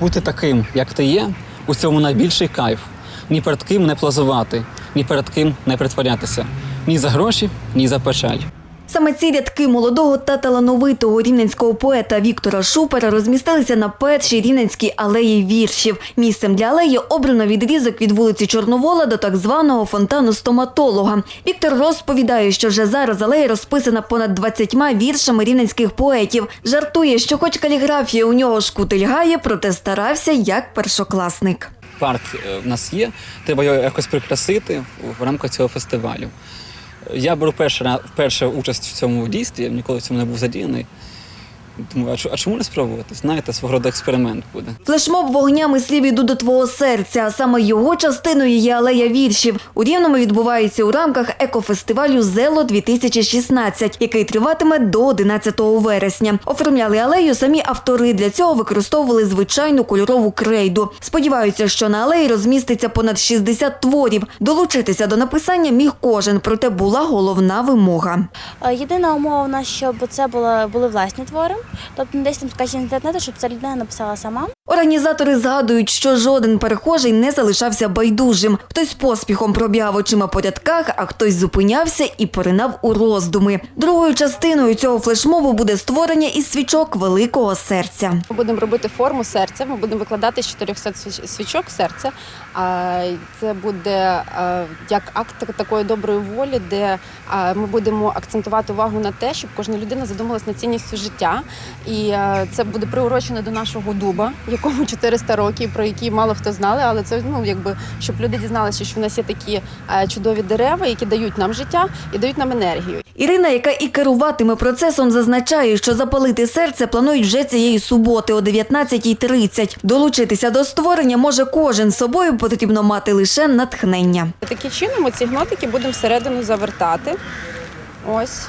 Бути таким, як ти є, у цьому найбільший кайф. Ні перед ким не плазувати, ні перед ким не притворятися. Ні за гроші, ні за печаль. Саме ці рядки молодого та талановитого рівненського поета Віктора Шупера розмістилися на першій рівненській алеї віршів. Місцем для алеї обрано відрізок від вулиці Чорновола до так званого фонтану стоматолога. Віктор розповідає, що вже зараз алея розписана понад 20 віршами рівненських поетів. Жартує, що хоч каліграфія у нього шкутильгає, проте старався як першокласник. Парк е, в нас є, треба його якось прикрасити в рамках цього фестивалю. Я беру перше, раз, вперше участь в цьому дійстві, я ніколи в цьому не був задіяний. Думаю, а чо- а чому не спробувати? Знаєте, свого роду експеримент буде. Флешмоб вогнями слів іду до твого серця. а Саме його частиною є алея віршів. У Рівному відбувається у рамках екофестивалю Зело 2016 який триватиме до 11 вересня. Оформляли алею самі автори. Для цього використовували звичайну кольорову крейду. Сподіваються, що на алеї розміститься понад 60 творів. Долучитися до написання міг кожен, проте була головна вимога. Е, Єдина умова у нас, щоб це були власні твори, тобто десь там з інтернету, щоб ця людина написала сама. Організатори згадують, що жоден перехожий не залишався байдужим. Хтось поспіхом пробігав очима по рядках, а хтось зупинявся і поринав у роздуми. Другою частиною цього флешмобу буде створення із свічок великого серця. Ми будемо робити форму серця. Ми будемо викладати з 400 свічок серця. Це буде як акт такої доброї волі, де ми будемо акцентувати увагу на те, щоб кожна людина задумалась над цінністю життя. І це буде приурочено до нашого дуба, якому 400 років, про який мало хто знали, але це ну якби щоб люди дізналися, що в нас є такі чудові дерева, які дають нам життя і дають нам енергію. Ірина, яка і керуватиме процесом, зазначає, що запалити серце планують вже цієї суботи о 19.30. Долучитися до створення може кожен. З собою потрібно мати лише натхнення. Таким чином ці гнотики будемо всередину завертати. Ось.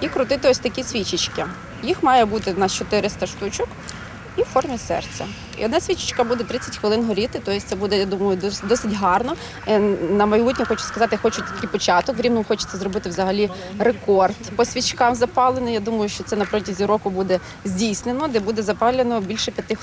І крутити ось такі свічечки. Їх має бути в нас 400 штучок і в формі серця. І одна свічечка буде 30 хвилин горіти, тобто це буде, я думаю, досить гарно. Е, На майбутнє хочу сказати, хочу такий початок. В Рівному хочеться зробити взагалі рекорд по свічкам запалений. Я думаю, що це на протязі року буде здійснено, де буде запалено більше п'яти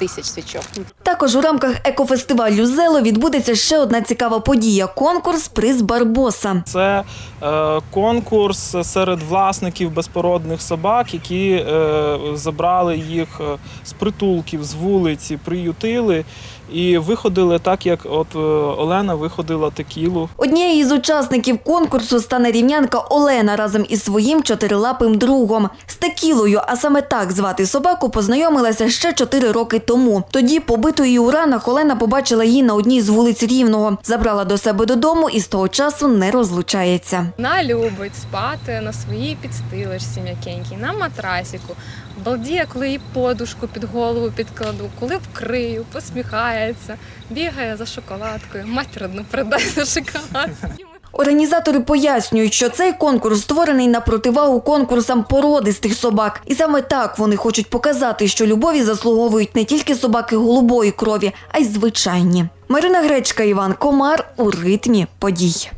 тисяч свічок. Також у рамках екофестивалю Зело відбудеться ще одна цікава подія конкурс Приз Барбоса. Це е, конкурс серед власників безпородних собак, які е, забрали їх е, з притулків, з вулиці, приютили і виходили так, як от е, Олена виходила текілу. Однією із учасників конкурсу стане рівнянка Олена разом із своїм чотирилапим другом. З текілою, а саме так звати собаку, познайомилася ще чотири роки тому. Тоді, побитою у ранах, Олена побачила її на одній з вулиць Рівного, забрала до себе додому і з того часу не розлучається. Вона любить спати на своїй підстилочці м'якенькій, на матрасіку. Балдіє, коли їй подушку під голову підкладу, коли вкрию, посміхається, бігає за шоколадкою. Мать родну придай за шоколад. Організатори пояснюють, що цей конкурс створений на противагу конкурсам породистих собак. І саме так вони хочуть показати, що любові заслуговують не тільки собаки голубої крові, а й звичайні. Марина Гречка, Іван Комар у ритмі подій.